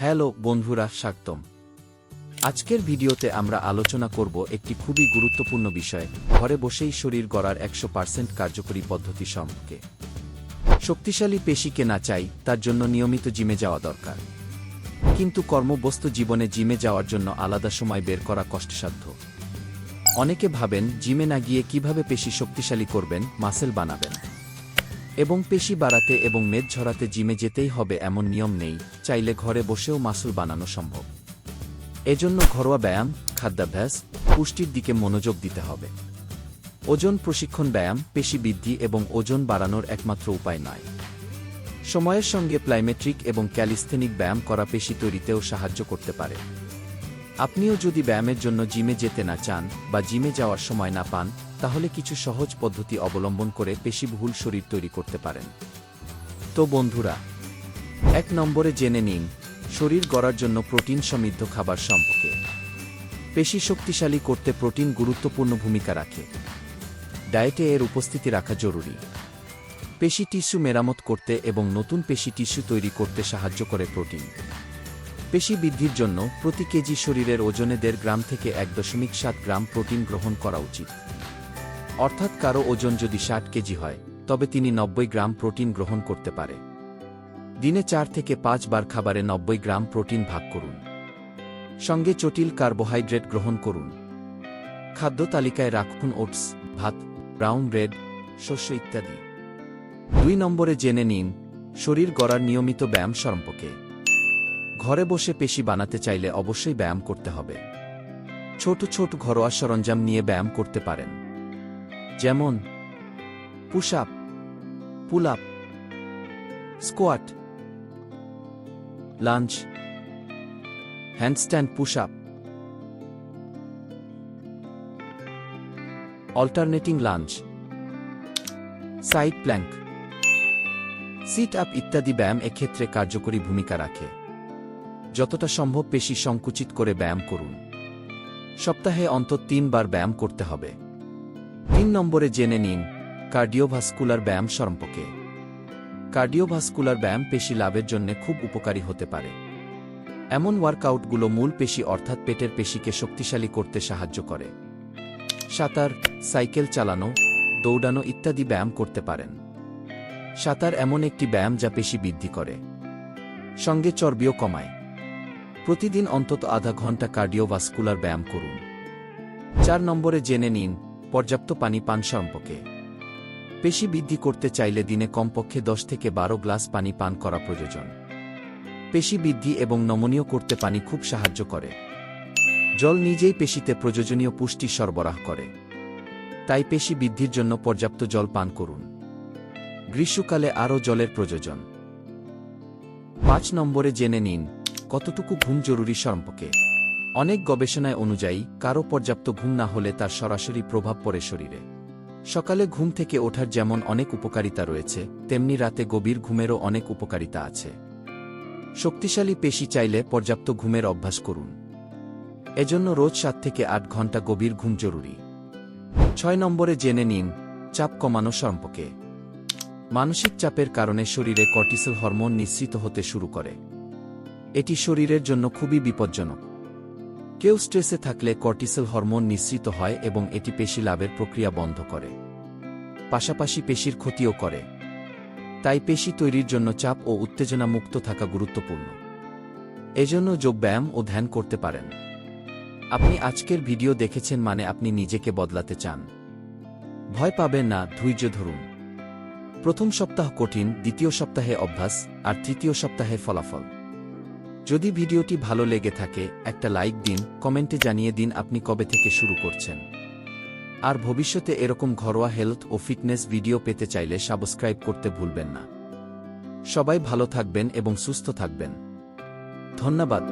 Hello বন্ধুরা, স্বাগতম। আজকের ভিডিওতে আমরা আলোচনা করব একটি খুবই গুরুত্বপূর্ণ বিষয়, ঘরে বসেই শরীর গড়ার একশো পার্সেন্ট কার্যকরী পদ্ধতি সম্পর্কে। শক্তিশালী পেশিকে না চাই, তার জন্য নিয়মিত জিমে যাওয়া দরকার। কিন্তু কর্মবস্তু জীবনে জিমে যাওয়ার জন্য আলাদা সময় বের করা কষ্টসাধ্য। অনেকে ভাবেন, জিমে না গিয়ে কীভাবে পেশি শক্তিশালী করবেন, মাসেল বানাবেন? এবং পেশি বাড়াতে এবং মেদ ঝরাতে জিমে যেতেই হবে এমন নিয়ম নেই, চাইলে ঘরে বসেও মাসুল বানানো সম্ভব। এজন্য ঘরোয়া ব্যায়াম, খাদ্যাভ্যাস, পুষ্টির দিকে মনোযোগ দিতে হবে। ওজন প্রশিক্ষণ ব্যায়াম, পেশি বৃদ্ধি এবং ওজন বাড়ানোর একমাত্র উপায় নয়। সময়ের সঙ্গে প্লাইমেট্রিক এবং ক্যালিস্থেনিক ব্যায়াম করা পেশি তৈরিতেও সাহায্য করতে পারে। আপনিও যদি ব্যায়ামের জন্য জিমে যেতে না চান বা জিমে যাওয়ার সময় না পান তাহলে কিছু সহজ পদ্ধতি অবলম্বন করে পেশিবহুল শরীর তৈরি করতে পারেন। তো বন্ধুরা, এক নম্বরে জেনে নিন, শরীর গড়ার জন্য প্রোটিন সমৃদ্ধ খাবার সম্পর্কে। পেশি শক্তিশালী করতে প্রোটিন গুরুত্বপূর্ণ ভূমিকা রাখে। ডায়েটে এর উপস্থিতি রাখা জরুরি। পেশি টিস্যু মেরামত করতে এবং নতুন পেশি টিস্যু তৈরি করতে সাহায্য করে প্রোটিন। পেশি বৃদ্ধির জন্য প্রতি কেজি শরীরের ওজনে দেড় গ্রাম থেকে এক দশমিক সাত গ্রাম প্রোটিন গ্রহণ করা উচিত। অর্থাৎ কারও ওজন যদি ষাট কেজি হয়, তবে তিনি নব্বই গ্রাম প্রোটিন গ্রহণ করতে পারে। দিনে চার থেকে পাঁচ বার খাবারে নব্বই গ্রাম প্রোটিন ভাগ করুন। সঙ্গে জটিল কার্বোহাইড্রেট গ্রহণ করুন। খাদ্য তালিকায় রাখুন ওটস, ভাত, ব্রাউন ব্রেড, শস্য ইত্যাদি। দুই নম্বরে জেনে নিন, শরীর গড়ার নিয়মিত ব্যায়াম সম্পর্কে। ঘরে বসে পেশি বানাতে চাইলে অবশ্যই ব্যায়াম করতে হবে। ছোট ছোট ঘরোয়া সরঞ্জাম নিয়ে ব্যায়াম করতে পারেন। যেমন push up pull up squat lunge handstand push up alternating lunge side plank sit up ইত্যাদি ব্যায়াম এক্ষেত্রে কার্যকরী ভূমিকা রাখে। যতটা সম্ভব পেশি সংকুচিত করে ব্যায়াম করুন। সপ্তাহে অন্তত তিনবার ব্যায়াম করতে হবে। তিন নম্বরে জেনে নিন, কার্ডিওভাস্কুলার ব্যায়াম সম্পর্কে। কার্ডিওভাস্কুলার ব্যায়াম পেশি লাভের জন্য খুব উপকারী হতে পারে। এমন ওয়ার্কআউটগুলো মূল পেশি অর্থাৎ পেটের পেশিকে শক্তিশালী করতে সাহায্য করে। সাঁতার, সাইকেল চালানো, দৌড়ানো ইত্যাদি ব্যায়াম করতে পারেন। সাঁতার এমন একটি ব্যায়াম যা পেশি বৃদ্ধি করে। সঙ্গে চর্বিও কমায়। প্রতিদিন অন্তত আধা ঘণ্টা কার্ডিওভাস্কুলার ব্যায়াম করুন। চার নম্বরে জেনে নিন পর্যাপ্ত পানি পান সম্পর্কে। পেশি বৃদ্ধি করতে চাইলে দিনে কমপক্ষে দশ থেকে বারো গ্লাস পানি পান করা প্রয়োজন। পেশি বৃদ্ধি এবং নমনীয় করতে পানি খুব সাহায্য করে। জল নিজেই পেশিতে প্রয়োজনীয় পুষ্টি সরবরাহ করে। তাই পেশি বৃদ্ধির জন্য পর্যাপ্ত জল পান করুন। গ্রীষ্মকালে আরও জলের প্রয়োজন। পাঁচ নম্বরে জেনে নিন, কতটুকু ঘুম জরুরি সম্পর্কে। অনেক গবেষণায় অনুযায়ী, কারও পর্যাপ্ত ঘুম না হলে তার সরাসরি প্রভাব পড়ে শরীরে। সকালে ঘুম থেকে ওঠার যেমন অনেক উপকারিতা রয়েছে, তেমনি রাতে গভীর ঘুমেরও অনেক উপকারিতা আছে। শক্তিশালী পেশি চাইলে পর্যাপ্ত ঘুমের অভ্যাস করুন। এজন্য রোজ সাত থেকে আট ঘণ্টা গভীর ঘুম জরুরি। ছয় নম্বরে জেনে নিন, চাপ কমানো সম্পর্কে। মানসিক চাপের কারণে শরীরে কর্টিসল হরমোন নিঃসৃত হতে শুরু করে। এটি শরীরের জন্য খুবই বিপজ্জনক। কেউ স্ট্রেসে থাকলে কর্টিসল হরমোন নিঃসৃত হয় এবং এটি পেশি লাভের প্রক্রিয়া বন্ধ করে। পাশাপাশি পেশির ক্ষতিও করে। তাই পেশি তৈরির জন্য চাপ ও উত্তেজনা মুক্ত থাকা গুরুত্বপূর্ণ। এজন্য যোগব্যায়াম ও ধ্যান করতে পারেন। আপনি আজকের ভিডিও দেখেছেন মানে আপনি নিজেকে বদলাতে চান। ভয় পাবেন না, ধৈর্য ধরুন। প্রথম সপ্তাহ কঠিন, দ্বিতীয় সপ্তাহে অভ্যাস, আর তৃতীয় সপ্তাহে ফলাফল। যদি ভিডিওটি ভালো লেগে থাকে, একটা লাইক দিন, কমেন্টে জানিয়ে দিন আপনি কবে থেকে শুরু করছেন। আর ভবিষ্যতে এরকম ঘরোয়া হেলথ ও ফিটনেস ভিডিও পেতে চাইলে সাবস্ক্রাইব করতে ভুলবেন না। সবাই ভালো থাকবেন এবং সুস্থ থাকবেন। ধন্যবাদ।